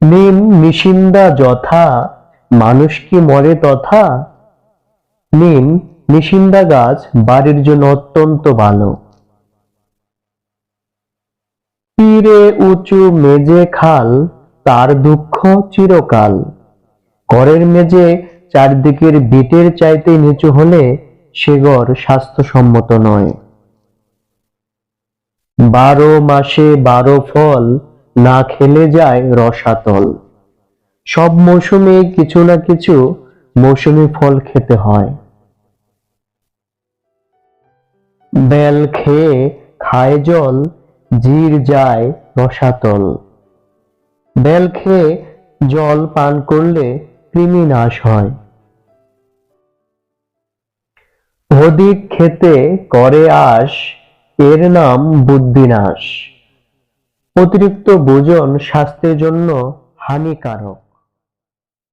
নিম নিশিন্দা যথা, মানুষ কি মরে তথা? নিম নিশিন্দা গাছ বাড়ির জন্য অত্যন্ত ভালো। তীরে উঁচু মেজে খাল, তার দুঃখ চিরকাল। ঘরের মেজে চারদিকের বিটের চাইতে নিচু হলে সে ঘর স্বাস্থ্যসম্মত নয়। বারো মাসে বারো ফল না খেলে যায় রসাতল। সব মৌসুমে কিছু না কিছু মৌসুমী ফল খেতে হয়। বেল খেয়ে খায় জল, জির যায় রসাতল। বেল খেয়ে জল পান করলে কৃমি নাশ হয়। অধিক খেতে করে আশ, এর নাম বুদ্ধিনাশ। অতিরিক্ত ভোজন স্বাস্থ্যের জন্য হানিকারক।